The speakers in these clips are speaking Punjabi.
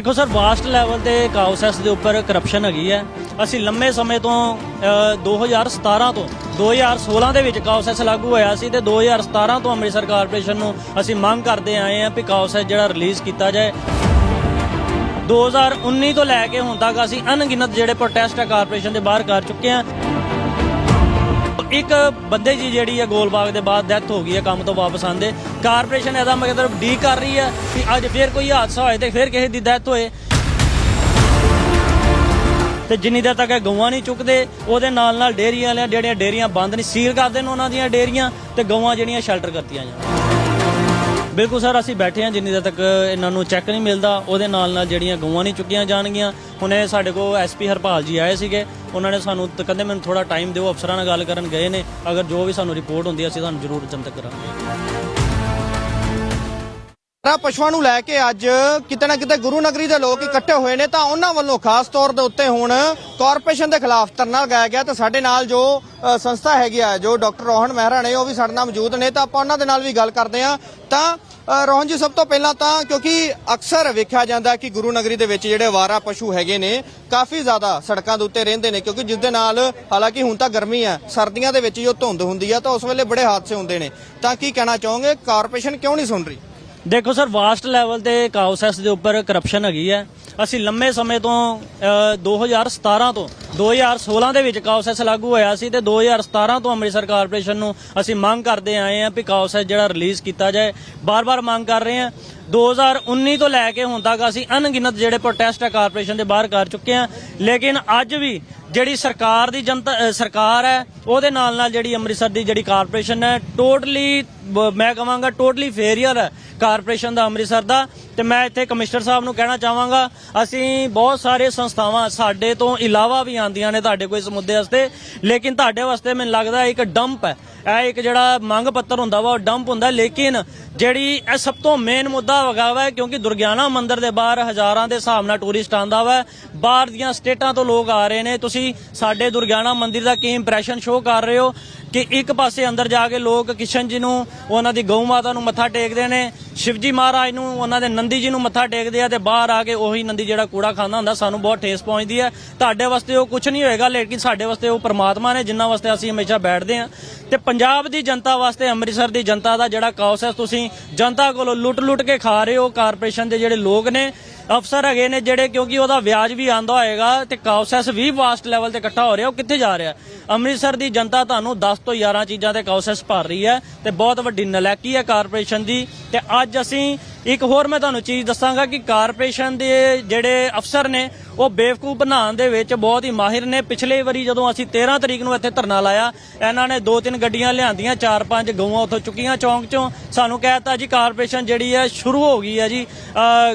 ਦੇਖੋ ਸਰ ਵਾਸਟ ਲੈਵਲ ਤੇ ਕਾਉਸੈਸ ਦੇ ਉੱਪਰ ਕਰਪਸ਼ਨ ਹੈਗੀ ਹੈ। ਅਸੀਂ ਲੰਮੇ ਸਮੇਂ ਤੋਂ ਅ, 2017 ਤੋਂ 2016 ਦੇ ਵਿੱਚ ਕਾਉਸੈਸ ਲਾਗੂ ਹੋਇਆ ਸੀ ਤੇ 2017 ਤੋਂ ਅੰਮ੍ਰਿਤਸਰ ਕਾਰਪੋਰੇਸ਼ਨ ਨੂੰ ਅਸੀਂ ਮੰਗ ਕਰਦੇ ਆਏ ਹਾਂ ਕਿ ਕਾਉਸੈਸ ਜਿਹੜਾ ਰਿਲੀਜ਼ ਕੀਤਾ ਜਾਏ। 2019 ਤੋਂ ਲੈ ਕੇ ਹੁਣ ਤੱਕ ਅਸੀਂ ਅਣਗਿਣਤ ਜਿਹੜੇ ਪ੍ਰੋਟੈਸਟ ਆ ਕਾਰਪੋਰੇਸ਼ਨ ਦੇ ਬਾਹਰ ਕਰ ਚੁੱਕੇ ਹਾਂ। ਇੱਕ ਬੰਦੇ ਜੀ ਜਿਹੜੀ ਹੈ ਗੋਲਬਾਗ ਦੇ ਬਾਅਦ ਡੈਥ ਹੋ ਗਈ ਹੈ ਕੰਮ ਤੋਂ ਵਾਪਸ ਆਂਦੇ ਕਾਰਪੋਰੇਸ਼ਨ ਇਹਦਾ ਮਤਲਬ ਡੀ ਕਰ ਰਹੀ ਹੈ ਕਿ ਅੱਜ ਫੇਰ ਕੋਈ ਹਾਦਸਾ ਹੋਏ ਤੇ ਫੇਰ ਕਿਸੇ ਦੀ ਡੈਥ ਹੋਏ। ਤੇ ਜਿੰਨੀ ਦੇਰ ਤੱਕ ਇਹ ਗਊਆਂ ਨਹੀਂ ਚੁੱਕਦੇ, ਉਹਦੇ ਨਾਲ ਨਾਲ ਡੇਅਰੀਆਂ ਵਾਲਿਆਂ ਜਿਹੜੀਆਂ ਡੇਅਰੀਆਂ ਬੰਦ ਨਹੀਂ ਸੀਲ ਕਰ ਦੇਣ ਉਹਨਾਂ ਦੀਆਂ ਡੇਅਰੀਆਂ ਤੇ ਗਊਆਂ ਜਿਹੜੀਆਂ ਸ਼ੈਲਟਰ ਕਰਤੀਆਂ ਜਾਣ। ਬਿਲਕੁਲ ਸਰ, ਅਸੀਂ ਬੈਠੇ ਹਾਂ ਜਿੰਨੀ ਦੇਰ ਤੱਕ ਇਹਨਾਂ ਨੂੰ ਚੈੱਕ ਨਹੀਂ ਮਿਲਦਾ, ਉਹਦੇ ਨਾਲ ਨਾਲ ਜਿਹੜੀਆਂ ਗਊਆਂ ਨਹੀਂ ਚੁੱਕੀਆਂ ਜਾਣਗੀਆਂ। ਹੁਣੇ ਸਾਡੇ ਕੋਲ ਐਸਪੀ ਹਰਪਾਲ ਜੀ ਆਏ ਸੀਗੇ, ਉਹਨਾਂ ਨੇ ਸਾਨੂੰ ਤਾਂ, ਕਹਿੰਦੇ ਮੈਨੂੰ ਥੋੜਾ ਟਾਈਮ ਦਿਓ, ਅਫਸਰਾਂ ਨਾਲ ਗੱਲ ਕਰਨ ਗਏ ਨੇ, ਅਗਰ ਜੋ ਵੀ ਸਾਨੂੰ ਰਿਪੋਰਟ ਹੁੰਦੀ ਹੈ ਅਸੀਂ ਤੁਹਾਨੂੰ ਜ਼ਰੂਰ ਜਨਤਕ ਕਰਾਂਗੇ। ਰਾ ਪਸ਼ੂਆਂ ਨੂੰ ਲੈ ਕੇ ਅੱਜ ਕਿਤੇ ਨਾ ਕਿਤੇ ਗੁਰੂ ਨਗਰੀ ਦੇ ਲੋਕ ਇਕੱਠੇ ਹੋਏ ਨੇ, ਤਾਂ ਉਹਨਾਂ ਵੱਲੋਂ ਖਾਸ ਤੌਰ ਦੇ ਉੱਤੇ ਹੁਣ ਕਾਰਪੋਰੇਸ਼ਨ ਦੇ ਖਿਲਾਫ ਧਰਨਾ ਲਗਾਇਆ ਗਿਆ ਤੇ ਸਾਡੇ ਨਾਲ ਜੋ ਸੰਸਥਾ ਹੈਗੀ ਆ, ਜੋ ਡਾਕਟਰ ਰੋਹਨ ਮਹਿਰਾ ਨੇ, ਉਹ ਵੀ ਸਾਡੇ ਨਾਲ ਮੌਜੂਦ ਨੇ, ਤਾਂ ਆਪਾਂ ਉਹਨਾਂ ਦੇ ਨਾਲ ਵੀ ਗੱਲ ਕਰਦੇ ਆ ਤਾਂ ਰੋਹਨ ਜੀ, ਸਭ ਤੋਂ ਪਹਿਲਾਂ ਤਾਂ ਕਿਉਂਕਿ ਅਕਸਰ ਵੇਖਿਆ ਜਾਂਦਾ ਕਿ ਗੁਰੂ ਨਗਰੀ ਦੇ ਵਿੱਚ ਜਿਹੜੇ ਵਾਰਾ ਪਸ਼ੂ ਹੈਗੇ ਨੇ, ਕਾਫੀ ਜ਼ਿਆਦਾ ਸੜਕਾਂ ਦੇ ਉੱਤੇ ਰਹਿੰਦੇ ਨੇ, ਕਿਉਂਕਿ ਜਿਸ ਦੇ ਨਾਲ ਹਾਲਾਂਕਿ ਹੁਣ ਤਾਂ ਗਰਮੀ ਆ ਸਰਦੀਆਂ ਦੇ ਵਿੱਚ ਜੋ ਧੁੰਦ ਹੁੰਦੀ ਆ, ਤਾਂ ਉਸ ਵੇਲੇ ਬੜੇ ਹਾਦਸੇ ਹੁੰਦੇ ਨੇ। ਤਾਂ ਕੀ ਕਹਿਣਾ ਚਾਹੋਗੇ? ਕਾਰਪੋਰੇਸ਼ਨ ਕਿਉਂ ਨਹੀਂ ਸੁਣ ਰਹੀ? ਦੇਖੋ ਸਰ ਵਾਸਟ ਲੈਵਲ ਤੇ ਕਾਉਸੈਸ ਦੇ ਉੱਪਰ ਕਰਪਸ਼ਨ ਹੈਗੀ ਹੈ। ਅਸੀਂ ਲੰਮੇ ਸਮੇਂ ਤੋਂ ਅ, 2017 ਤੋਂ 2016 ਦੇ ਵਿੱਚ ਕਾਉਸੈਸ ਲਾਗੂ ਹੋਇਆ ਸੀ ਤੇ 2017 ਤੋਂ ਅੰਮ੍ਰਿਤਸਰ ਕਾਰਪੋਰੇਸ਼ਨ ਨੂੰ ਅਸੀਂ ਮੰਗ ਕਰਦੇ ਆਏ ਹਾਂ ਵੀ ਕਾਉਸੈਸ ਜਿਹੜਾ ਰਿਲੀਜ਼ ਕੀਤਾ ਜਾਏ। ਬਾਰ-ਬਾਰ ਮੰਗ ਕਰ ਰਹੇ ਹਾਂ। 2019 ਤੋਂ ਲੈ ਕੇ ਹੁਣ ਤੱਕ ਅਸੀਂ ਅਣਗਿਣਤ ਜਿਹੜੇ ਪ੍ਰੋਟੈਸਟ ਹੈ ਕਾਰਪੋਰੇਸ਼ਨ ਦੇ ਬਾਹਰ ਕਰ ਚੁੱਕੇ ਹਾਂ। ਲੇਕਿਨ ਅੱਜ ਵੀ ਜਿਹੜੀ ਸਰਕਾਰ ਦੀ ਜਨਤਾ ਸਰਕਾਰ ਹੈ, ਉਹਦੇ ਨਾਲ ਨਾਲ ਜਿਹੜੀ ਅੰਮ੍ਰਿਤਸਰ ਦੀ ਜਿਹੜੀ ਕਾਰਪੋਰੇਸ਼ਨ ਹੈ ਟੋਟਲੀ ਮੈਂ ਕਹਾਂਗਾ ਟੋਟਲੀ ਫੇਰੀਅਰ ਹੈ ਕਾਰਪੋਰੇਸ਼ਨ ਦਾ, ਅੰਮ੍ਰਿਤਸਰ ਦਾ। ਤੇ ਮੈਂ ਇੱਥੇ ਕਮਿਸ਼ਨਰ ਸਾਹਿਬ ਨੂੰ ਕਹਿਣਾ ਚਾਹਾਂਗਾ, ਅਸੀਂ ਬਹੁਤ ਸਾਰੇ ਸੰਸਥਾਵਾਂ ਸਾਡੇ ਤੋਂ ਇਲਾਵਾ ਵੀ ਆਂਦੀਆਂ ਨੇ ਤੁਹਾਡੇ ਕੋਈ ਇਸ ਮੁੱਦੇ ਵਾਸਤੇ। ਲੇਕਿਨ ਤੁਹਾਡੇ ਵਾਸਤੇ ਮੈਨੂੰ ਲੱਗਦਾ ਇੱਕ ਡੰਪ ਹੈ। ਇਹ ਇੱਕ ਜਿਹੜਾ ਮੰਗ ਪੱਤਰ ਹੁੰਦਾ ਵਾ, ਉਹ ਡੰਪ ਹੁੰਦਾ, ਲੇਕਿਨ ਜਿਹੜੀ ਇਹ ਸਭ ਤੋਂ ਮੇਨ ਮੁੱਦਾ ਹੈਗਾ ਵਾ, ਕਿਉਂਕਿ ਦੁਰਗਿਆਨਾ ਮੰਦਿਰ ਦੇ ਬਾਹਰ ਹਜ਼ਾਰਾਂ ਦੇ ਹਿਸਾਬ ਨਾਲ ਟੂਰਿਸਟ ਆਂਦਾ ਵਾ, ਬਾਹਰ ਦੀਆਂ ਸਟੇਟਾਂ ਤੋਂ ਲੋਕ ਆ ਰਹੇ ਨੇ। ਤੁਸੀਂ ਸਾਡੇ ਦੁਰਗਿਆਨਾ ਮੰਦਿਰ ਦਾ ਕੀ ਇੰਪ੍ਰੈਸ਼ਨ ਸ਼ੋਅ ਕਰ ਰਹੇ ਹੋ ਕਿ ਇੱਕ ਪਾਸੇ ਅੰਦਰ ਜਾ ਕੇ ਲੋਕ ਕਿਸ਼ਨ ਜੀ ਨੂੰ, ਉਹਨਾਂ ਦੀ ਗਊ ਮਾਤਾ ਨੂੰ ਮੱਥਾ ਟੇਕਦੇ ਨੇ ਸ਼ਿਵਜੀ ਮਹਾਰਾਜ ਨੂੰ, ਉਹਨਾਂ ਦੇ ਨੰਦੀ ਜੀ ਨੂੰ ਮੱਥਾ ਟੇਕਦੇ ਆ ਤੇ ਬਾਹਰ ਆ ਕੇ ਉਹੀ ਨੰਦੀ ਜਿਹੜਾ ਕੂੜਾ ਖਾਂਦਾ ਹੁੰਦਾ, ਸਾਨੂੰ ਬਹੁਤ ਠੇਸ ਪਹੁੰਚਦੀ ਹੈ। ਤੁਹਾਡੇ ਵਾਸਤੇ ਉਹ ਕੁਝ ਨਹੀਂ ਹੋਏਗਾ, ਲੇਕਿਨ ਸਾਡੇ ਵਾਸਤੇ ਉਹ ਪ੍ਰਮਾਤਮਾ ਨੇ, ਜਿਨ੍ਹਾਂ ਵਾਸਤੇ ਅਸੀਂ ਹਮੇਸ਼ਾ ਬੈਠਦੇ ਆ ਤੇ ਪੰਜਾਬ ਦੀ ਜਨਤਾ ਵਾਸਤੇ, ਅੰਮ੍ਰਿਤਸਰ ਦੀ ਜਨਤਾ ਦਾ ਜਿਹੜਾ ਕਾਉਸ ਹੈ, ਤੁਸੀਂ ਜਨਤਾ ਕੋਲੋਂ ਲੁੱਟ-ਲੁੱਟ ਕੇ ਖਾ ਰਹੇ ਹੋ, ਕਾਰਪੋਰੇਸ਼ਨ ਦੇ ਜਿਹੜੇ ਲੋਕ ਨੇ ਅਫਸਰ ਹੈਗੇ ਨੇ ਜਿਹੜੇ, ਕਿਉਂਕਿ ਉਹਦਾ ਵਿਆਜ ਵੀ ਆਂਦਾ ਹੋਏਗਾ ਤੇ ਕਾਉਸੈਸ ਵੀ ਵਾਸਟ ਲੈਵਲ ਤੇ ਇਕੱਠਾ ਹੋ ਰਿਹਾ, ਉਹ ਕਿੱਥੇ ਜਾ ਰਿਹਾ? ਅੰਮ੍ਰਿਤਸਰ ਦੀ ਜਨਤਾ ਤੁਹਾਨੂੰ 10 ਤੋਂ 11 ਚੀਜ਼ਾਂ ਤੇ ਕਾਉਸੈਸ ਭਰ ਰਹੀ ਹੈ ਤੇ ਬਹੁਤ ਵੱਡੀ ਨਲਾਇਕੀ ਹੈ ਕਾਰਪੋਰੇਸ਼ਨ ਦੀ। ਤੇ ਅੱਜ ਅਸੀਂ ਇੱਕ ਹੋਰ ਮੈਂ ਤੁਹਾਨੂੰ ਚੀਜ਼ ਦੱਸਾਂਗਾ ਕਿ ਕਾਰਪੋਰੇਸ਼ਨ ਦੇ ਜਿਹੜੇ ਅਫਸਰ ਨੇ ਉਹ ਬੇਵਕੂਫ ਬਣਾਉਣ ਦੇ ਵਿੱਚ ਬਹੁਤ ਹੀ ਮਾਹਿਰ ਨੇ। ਪਿਛਲੇ ਵਾਰੀ ਜਦੋਂ ਅਸੀਂ 13 ਤਰੀਕ ਨੂੰ ਇੱਥੇ ਧਰਨਾ ਲਾਇਆ, ਇਹਨਾਂ ਨੇ ਦੋ ਤਿੰਨ ਗੱਡੀਆਂ ਲਿਆਂਦੀਆਂ, ਚਾਰ ਪੰਜ ਗਊਆਂ ਉੱਥੋਂ ਚੁੱਕੀਆਂ ਚੌਂਕ ਚੋਂ। ਸਾਨੂੰ ਕਹਿਤਾ ਜੀ ਕਾਰਪੋਰੇਸ਼ਨ ਜਿਹੜੀ ਹੈ ਸ਼ੁਰੂ ਹੋ ਗਈ ਹੈ ਜੀ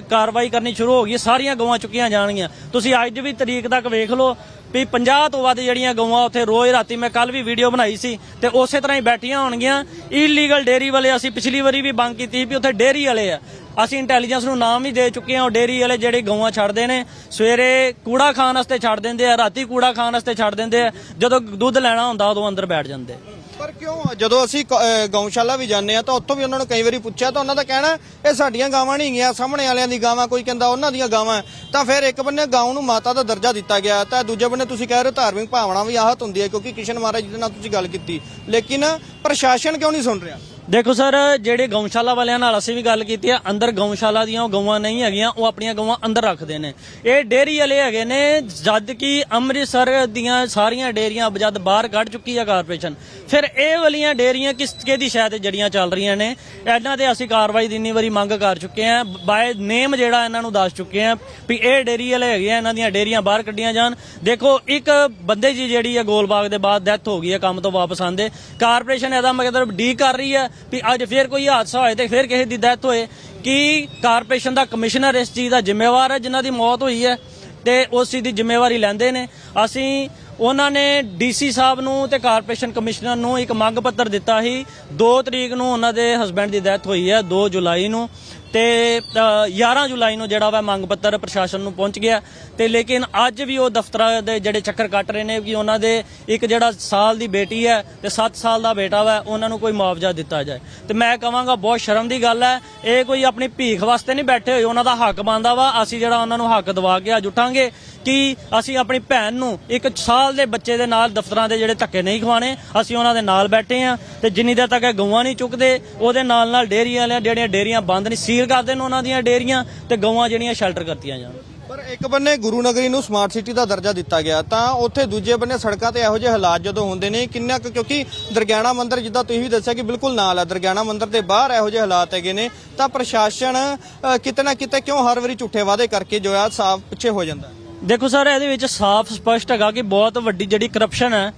ਕਾਰਵਾਈ ਕਰਨੀ ਸ਼ੁਰੂ ਹੋ ਗਈ, ਸਾਰੀਆਂ ਗਊਆਂ ਚੁੱਕੀਆਂ ਜਾਣਗੀਆਂ। ਤੁਸੀਂ ਅੱਜ ਵੀ ਤਰੀਕ ਤੱਕ ਵੇਖ ਲਓ ਵੀ 50 ਤੋਂ ਵੱਧ ਜਿਹੜੀਆਂ ਗਊਆਂ ਉੱਥੇ ਰੋਜ਼ ਰਾਤੀ ਮੈਂ ਕੱਲ ਵੀ ਵੀਡੀਓ ਬਣਾਈ ਸੀ ਤੇ ਉਸੇ ਤਰ੍ਹਾਂ ਹੀ ਬੈਠੀਆਂ ਹੋਣਗੀਆਂ। ਇਲੀਗਲ ਡੇਰੀ ਵਾਲੇ ਅਸੀਂ ਪਿਛਲੀ ਵਾਰੀ ਵੀ ਬੰਦ ਕੀਤੀ ਸੀ ਵੀ ਉੱਥੇ ਡੇਰੀ ਵਾਲੇ ਆ। ਅਸੀਂ ਇੰਟੈਲੀਜੈਂਸ ਨੂੰ ਨਾਮ ਵੀ ਦੇ ਚੁੱਕੇ ਹਾਂ, ਉਹ ਡੇਰੀ ਵਾਲੇ ਜਿਹੜੇ ਗਊਆਂ ਛੱਡਦੇ ਨੇ, ਸਵੇਰੇ ਕੂੜਾ ਖਾਣ ਵਾਸਤੇ ਛੱਡ ਦਿੰਦੇ ਆ, ਰਾਤੀ ਕੂੜਾ ਖਾਣ ਵਾਸਤੇ ਛੱਡ ਦਿੰਦੇ ਆ, ਜਦੋਂ ਦੁੱਧ ਲੈਣਾ ਹੁੰਦਾ ਉਦੋਂ ਅੰਦਰ ਬੈਠ ਜਾਂਦੇ। ਪਰ ਕਿਉਂ? ਜਦੋਂ ਅਸੀਂ ਕ- ਅਹ, ਗਊਸ਼ਾਲਾ ਵੀ ਜਾਂਦੇ ਆ ਤਾਂ ਉੱਥੋਂ ਵੀ ਉਹਨਾਂ ਨੂੰ ਕਈ ਵਾਰੀ ਪੁੱਛਿਆ, ਤਾਂ ਉਹਨਾਂ ਦਾ ਕਹਿਣਾ, ਇਹ ਸਾਡੀਆਂ ਗਾਵਾਂ ਨਹੀਂ ਹੈਗੀਆਂ ਸਾਹਮਣੇ ਵਾਲਿਆਂ ਦੀ ਗਾਵਾਂ, ਕੋਈ ਕਹਿੰਦਾ ਉਹਨਾਂ ਦੀਆਂ ਗਾਵਾਂ ਤਾਂ ਫਿਰ ਇੱਕ ਬੰਨੇ ਗਾਉਂ ਨੂੰ ਮਾਤਾ ਦਾ ਦਰਜਾ ਦਿੱਤਾ ਗਿਆ, ਤਾਂ ਦੂਜੇ ਬੰਨੇ ਤੁਸੀਂ ਕਹਿ ਰਹੇ ਹੋ ਧਾਰਮਿਕ ਭਾਵਨਾ ਵੀ ਆਹਤ ਹੁੰਦੀ ਹੈ, ਕਿਉਂਕਿ ਕਿਸ਼ਨ ਮਹਾਰਾਜ ਜੀ ਦੇ ਨਾਲ ਤੁਸੀਂ ਗੱਲ ਕੀਤੀ। ਲੇਕਿਨ ਪ੍ਰਸ਼ਾਸਨ ਕਿਉਂ ਨਹੀਂ ਸੁਣ ਰਿਹਾ? ਦੇਖੋ ਸਰ, ਜਿਹੜੇ ਗਊਸ਼ਾਲਾ ਵਾਲਿਆਂ ਨਾਲ ਅਸੀਂ ਵੀ ਗੱਲ ਕੀਤੀ ਆ, ਅੰਦਰ ਗਊਸ਼ਾਲਾ ਦੀਆਂ ਉਹ ਗਊਆਂ ਨਹੀਂ ਹੈਗੀਆਂ, ਉਹ ਆਪਣੀਆਂ ਗਊਆਂ ਅੰਦਰ ਰੱਖਦੇ ਨੇ। ਇਹ ਡੇਰੀ ਵਾਲੇ ਹੈਗੇ ਨੇ, ਜਦ ਕਿ ਅੰਮ੍ਰਿਤਸਰ ਦੀਆਂ ਸਾਰੀਆਂ ਡੇਰੀਆਂ ਜਦ ਬਾਹਰ ਕੱਢ ਚੁੱਕੀ ਆ ਕਾਰਪੋਰੇਸ਼ਨ, ਫਿਰ ਇਹ ਵਾਲੀਆਂ ਡੇਰੀਆਂ ਕਿਸ ਕੇ ਦੀ ਸ਼ਾਇਦ ਜੜੀਆਂ ਚੱਲ ਰਹੀਆਂ ਨੇ? ਇਹਨਾਂ ਤੇ ਅਸੀਂ ਕਾਰਵਾਈ ਦੀ ਇੰਨੀ ਵਾਰੀ ਮੰਗ ਕਰ ਚੁੱਕੇ ਆ ਬਾਏ ਨੇਮ ਜਿਹੜਾ ਇਹਨਾਂ ਨੂੰ ਦੱਸ ਚੁੱਕੇ ਆ ਵੀ ਇਹ ਡੇਰੀ ਵਾਲੇ ਹੈਗੇ ਆ, ਇਹਨਾਂ ਦੀਆਂ ਡੇਰੀਆਂ ਬਾਹਰ ਕੱਢੀਆਂ ਜਾਣ। ਦੇਖੋ, ਇੱਕ ਬੰਦੇ ਜੀ ਜਿਹੜੀ ਹੈ ਗੋਲਬਾਗ ਦੇ ਬਾਅਦ ਡੈਥ ਹੋ ਗਈ ਹੈ ਕੰਮ ਤੋਂ ਵਾਪਸ ਆਂਦੇ ਕਾਰਪੋਰੇਸ਼ਨ ਇਹਦਾ ਮਤਲਬ ਡੀ ਕਰ ਰਹੀ ਹੈ ਵੀ ਅੱਜ ਫੇਰ ਕੋਈ ਹਾਦਸਾ ਹੋਏ ਤੇ ਫੇਰ ਕਿਸੇ ਦੀ ਡੈਥ ਹੋਏ, ਕੀ ਕਾਰਪੋਰੇਸ਼ਨ ਦਾ ਕਮਿਸ਼ਨਰ ਇਸ ਚੀਜ਼ ਦਾ ਜ਼ਿੰਮੇਵਾਰ ਹੈ ਜਿਨ੍ਹਾਂ ਦੀ ਮੌਤ ਹੋਈ ਹੈ ਤੇ ਉਸ ਚੀਜ਼ ਦੀ ਜ਼ਿੰਮੇਵਾਰੀ ਲੈਂਦੇ ਨੇ? ਅਸੀਂ ਉਹਨਾਂ ਨੇ ਡੀਸੀ ਸਾਹਿਬ ਨੂੰ ਤੇ ਕਾਰਪੋਰੇਸ਼ਨ ਕਮਿਸ਼ਨਰ ਨੂੰ ਇੱਕ ਮੰਗ ਪੱਤਰ ਦਿੱਤਾ ਸੀ 2 ਤਰੀਕ ਨੂੰ ਉਹਨਾਂ ਦੇ ਹਸਬੰਡ ਦੀ ਡੈਥ ਹੋਈ ਹੈ 2 ਜੁਲਾਈ ਨੂੰ। ਤੇ ਅ, 11 ਜੁਲਾਈ ਨੂੰ ਜਿਹੜਾ ਵਾ ਮੰਗ ਪੱਤਰ ਪ੍ਰਸ਼ਾਸਨ ਨੂੰ ਪਹੁੰਚ ਗਿਆ। ਤੇ ਲੇਕਿਨ ਅੱਜ ਵੀ ਉਹ ਦਫ਼ਤਰਾਂ ਦੇ ਜਿਹੜੇ ਚੱਕਰ ਕੱਟ ਰਹੇ ਨੇ ਕਿ ਉਹਨਾਂ ਦੇ ਇੱਕ ਜਿਹੜਾ ਸਾਲ ਦੀ ਬੇਟੀ ਹੈ ਤੇ 7 ਸਾਲ ਦਾ ਬੇਟਾ ਵਾ ਉਹਨਾਂ ਨੂੰ ਕੋਈ ਮੁਆਵਜ਼ਾ ਦਿੱਤਾ ਜਾਏ। ਤੇ ਮੈਂ ਕਹਾਂਗਾ ਬਹੁਤ ਸ਼ਰਮ ਦੀ ਗੱਲ ਹੈ। ਇਹ ਕੋਈ ਆਪਣੀ ਭੀਖ ਵਾਸਤੇ ਨਹੀਂ ਬੈਠੇ ਹੋਏ ਉਹਨਾਂ ਦਾ ਹੱਕ ਬਣਦਾ ਵਾ। ਅਸੀਂ ਜਿਹੜਾ ਉਹਨਾਂ ਨੂੰ ਹੱਕ ਦਵਾ ਕੇ ਅੱਜ ਉਠਾਂਗੇ ਕਿ ਅਸੀਂ ਆਪਣੀ ਭੈਣ ਨੂੰ ਇੱਕ ਸਾਲ ਦੇ ਬੱਚੇ ਦੇ ਨਾਲ ਦਫ਼ਤਰਾਂ ਦੇ ਜਿਹੜੇ ਧੱਕੇ ਨਹੀਂ ਖਵਾਣੇ ਅਸੀਂ ਉਹਨਾਂ ਦੇ ਨਾਲ ਬੈਠੇ ਆ ਤੇ ਜਿੰਨੀ ਦੇਰ ਤੱਕ ਇਹ ਗਊਆਂ ਨਹੀਂ ਚੁੱਕਦੇ ਉਹਦੇ ਨਾਲ ਨਾਲ ਡੇਅਰੀਆਂ ਵਾਲਿਆਂ ਜਿਹੜੀਆਂ ਡੇਅਰੀਆਂ ਬੰਦ ਨਹੀਂ ਸੀਲ ਕਰ ਦੇਣ ਉਹਨਾਂ ਦੀਆਂ ਡੇਅਰੀਆਂ ਤੇ ਗਊਆਂ ਜਿਹੜੀਆਂ ਸ਼ੈਲਟਰ ਕਰਤੀਆਂ ਜਾਣ ਪਰ ਇੱਕ ਬੰਨੇ ਗੁਰੂ ਨਗਰੀ ਨੂੰ ਸਮਾਰਟ ਸਿਟੀ ਦਾ ਦਰਜਾ ਦਿੱਤਾ ਗਿਆ ਤਾਂ ਉੱਥੇ ਦੂਜੇ ਬੰਨੇ ਸੜਕਾਂ ਤੇ ਇਹੋ ਜਿਹੇ ਹਾਲਾਤ ਜਦੋਂ ਹੁੰਦੇ ਨੇ ਕਿੰਨਾ ਕੁ ਕਿਉਂਕਿ ਦਰਗਿਆਣਾ ਮੰਦਿਰ ਜਿੱਦਾਂ ਤੁਸੀਂ ਵੀ ਦੱਸਿਆ ਕਿ ਬਿਲਕੁਲ ਨਾਲ ਹੈ ਦਰਗਿਆਣਾ ਮੰਦਿਰ ਦੇ ਬਾਹਰ ਇਹੋ ਜਿਹੇ ਹਾਲਾਤ ਹੈਗੇ ਨੇ ਤਾਂ ਪ੍ਰਸ਼ਾਸਨ ਅ, ਕਿਤੇ ਨਾ ਕਿਤੇ ਕਿਉਂ ਹਰ ਵਾਰੀ ਝੂਠੇ ਵਾਅਦੇ ਕਰਕੇ ਜੋ ਆ ਸਾਫ਼ ਪਿੱਛੇ ਹੋ ਜਾਂਦਾ ਹੈ? ਦੇਖੋ ਸਰ ਇਹਦੇ ਵਿੱਚ ਸਾਫ਼ ਸਪਸ਼ਟ ਹੈਗਾ ਕਿ ਬਹੁਤ ਵੱਡੀ ਜਿਹੜੀ ਕਰਪਸ਼ਨ ਹੈ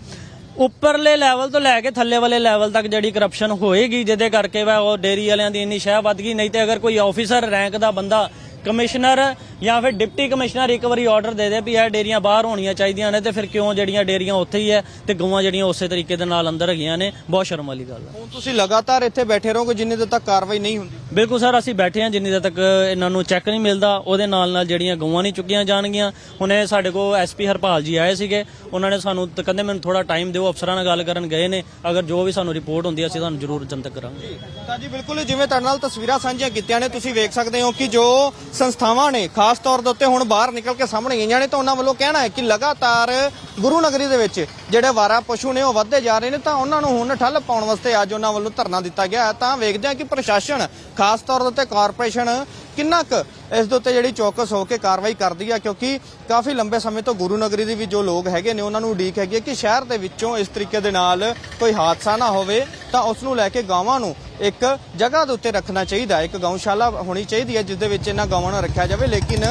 ਉੱਪਰਲੇ ਲੈਵਲ ਤੋਂ ਲੈ ਕੇ ਥੱਲੇ ਵਾਲੇ ਲੈਵਲ ਤੱਕ ਜਿਹੜੀ ਕਰਪਸ਼ਨ ਹੋਏਗੀ, ਜਿਹਦੇ ਕਰਕੇ ਵਾ ਉਹ ਡੇਰੀ ਵਾਲਿਆਂ ਦੀ ਇੰਨੀ ਸ਼ਹਿ ਵੱਧ ਗਈ। ਨਹੀਂ ਤੇ ਅਗਰ ਕੋਈ ਆਫੀਸਰ ਰੈਂਕ ਦਾ ਬੰਦਾ ਕਮਿਸ਼ਨਰ ਜਾਂ ਫਿਰ ਡਿਪਟੀ ਕਮਿਸ਼ਨਰ ਇੱਕ ਵਾਰੀ ਆਰਡਰ ਦੇ ਦੇ ਵੀ ਇਹ ਡੇਰੀਆਂ ਬਾਹਰ ਹੋਣੀਆਂ ਚਾਹੀਦੀਆਂ ਨੇ, ਤੇ ਫਿਰ ਕਿਉਂ ਜਿਹੜੀਆਂ ਡੇਰੀਆਂ ਉੱਥੇ ਹੀ ਹੈ ਤੇ ਗਊਆਂ ਜਿਹੜੀਆਂ ਉਸੇ ਤਰੀਕੇ ਦੇ ਨਾਲ ਅੰਦਰ ਹੈਗੀਆਂ ਨੇ? ਬਹੁਤ ਸ਼ਰਮ ਵਾਲੀ ਗੱਲ ਹੈ ਹੁਣ ਤੁਸੀਂ ਲਗਾਤਾਰ ਇੱਥੇ ਬੈਠੇ ਰਹੋਗੇ, ਜਿੰਨੇ ਦਿਨ ਤੱਕ ਕਾਰਵਾਈ ਨਹੀਂ ਹੁੰਦੀ। ਬਿਲਕੁਲ ਸਰ, ਅਸੀਂ ਬੈਠੇ ਹਾਂ ਜਿੰਨੀ ਦੇਰ ਤੱਕ ਇਹਨਾਂ ਨੂੰ ਚੈੱਕ ਨਹੀਂ ਮਿਲਦਾ, ਉਹਦੇ ਨਾਲ ਨਾਲ ਜਿਹੜੀਆਂ ਗਊਆਂ ਨਹੀਂ ਚੁੱਕੀਆਂ ਜਾਣਗੀਆਂ। ਹੁਣ ਇਹ ਸਾਡੇ ਕੋਲ ਐਸਪੀ ਹਰਪਾਲ ਜੀ ਆਏ ਸੀਗੇ, ਉਹਨਾਂ ਨੇ ਸਾਨੂੰ ਤਾਂ, ਕਹਿੰਦੇ ਮੈਨੂੰ ਥੋੜਾ ਟਾਈਮ ਦਿਓ, ਅਫਸਰਾਂ ਨਾਲ ਗੱਲ ਕਰਨ ਗਏ ਨੇ। ਅਗਰ ਜੋ ਵੀ ਸਾਨੂੰ ਰਿਪੋਰਟ ਹੁੰਦੀ ਹੈ ਅਸੀਂ ਤੁਹਾਨੂੰ ਜ਼ਰੂਰ ਜਨਤਕ ਕਰਾਂਗੇ। ਤਾਂ ਜੀ ਬਿਲਕੁਲ, ਜਿਵੇਂ ਤੁਹਾਡੇ ਨਾਲ ਤਸਵੀਰਾਂ ਸਾਂਝੀਆਂ ਕੀਤੀਆਂ ਨੇ, ਤੁਸੀਂ ਵੇਖ ਸਕਦੇ ਹੋ ਕਿ ਜੋ ਸੰਸਥਾਵਾਂ ਨੇ, ਖਾਸ ਤੌਰ ਦੇ ਉੱਤੇ ਹੁਣ ਬਾਹਰ ਨਿਕਲ ਕੇ ਸਾਹਮਣੇ ਆਈਆਂ ਨੇ, ਤਾਂ ਉਹਨਾਂ ਵੱਲੋਂ ਕਹਿਣਾ ਹੈ ਕਿ ਲਗਾਤਾਰ ਗੁਰੂ ਨਗਰੀ ਦੇ ਵਿੱਚ ਜਿਹੜੇ ਵਾਰਾ ਪਸ਼ੂ ਨੇ, ਉਹ ਵੱਧਦੇ ਜਾ ਰਹੇ ਨੇ, ਤਾਂ ਉਹਨਾਂ ਨੂੰ ਹੁਣ ਠੱਲ ਪਾਉਣ ਵਾਸਤੇ ਅੱਜ ਉਹਨਾਂ ਵੱਲੋਂ ਧਰਨਾ ਦਿੱਤਾ ਗਿਆ ਹੈ। ਤਾਂ ਵੇਖਦੇ ਹਾਂ ਕਿ ਪ੍ਰਸ਼ਾਸਨ ਖਾਸ ਤੌਰ ਦੇ ਉੱਤੇ ਕਾਰਪੋਰੇਸ਼ਨ ਕਿੰਨਾ ਕੁ ਇਸ ਦੇ ਉੱਤੇ ਜਿਹੜੀ ਚੌਕਸ ਹੋ ਕੇ ਕਾਰਵਾਈ ਕਰਦੀ ਹੈ ਕਿਉਂਕਿ ਕਾਫੀ ਲੰਬੇ ਸਮੇਂ ਤੋਂ ਗੁਰੂ ਨਗਰੀ ਦੇ ਵੀ ਜੋ ਲੋਕ ਹੈਗੇ ਨੇ, ਉਹਨਾਂ ਨੂੰ ਉਡੀਕ ਹੈਗੀ ਹੈ ਕਿ ਸ਼ਹਿਰ ਦੇ ਵਿੱਚੋਂ ਇਸ ਤਰੀਕੇ ਦੇ ਨਾਲ ਕੋਈ ਹਾਦਸਾ ਨਾ ਹੋਵੇ, ਤਾਂ ਉਸ ਨੂੰ ਲੈ ਕੇ ਗਾਵਾਂ ਨੂੰ ਇੱਕ ਜਗ੍ਹਾ ਦੇ ਉੱਤੇ ਰੱਖਣਾ ਚਾਹੀਦਾ, ਇੱਕ ਗਊਸ਼ਾਲਾ ਹੋਣੀ ਚਾਹੀਦੀ ਹੈ, ਜਿਸ ਦੇ ਵਿੱਚ ਇਹਨਾਂ ਗਾਵਾਂ ਨੂੰ ਰੱਖਿਆ ਜਾਵੇ। ਲੇਕਿਨ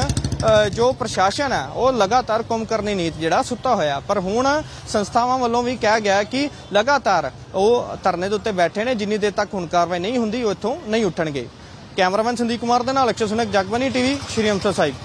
ਜੋ ਪ੍ਰਸ਼ਾਸਨ ਹੈ, ਉਹ ਲਗਾਤਾਰ ਕੁੰਮ ਕਰਨੀ ਨੀਤ ਜਿਹੜਾ ਸੁੱਤਾ ਹੋਇਆ। ਪਰ ਹੁਣ ਸੰਸਥਾਵਾਂ ਵੱਲੋਂ ਵੀ ਕਿਹਾ ਗਿਆ ਕਿ ਲਗਾਤਾਰ ਉਹ ਧਰਨੇ ਦੇ ਉੱਤੇ ਬੈਠੇ ਨੇ, ਜਿੰਨੀ ਦੇਰ ਤੱਕ ਹੁਣ ਕਾਰਵਾਈ ਨਹੀਂ ਹੁੰਦੀ, ਉਹ ਇੱਥੋਂ ਨਹੀਂ ਉੱਠਣਗੇ। ਕੈਮਰਾਮੈਨ ਸੰਦੀਪ ਕੁਮਾਰ ਦੇ ਨਾਲ ਅਕਸ਼ਰ ਸੁਨਕ, ਜਗਬਨੀ ਟੀਵੀ, ਸ਼੍ਰੀ ਅੰਮ੍ਰਿਤਸਰ ਸਾਹਿਬ।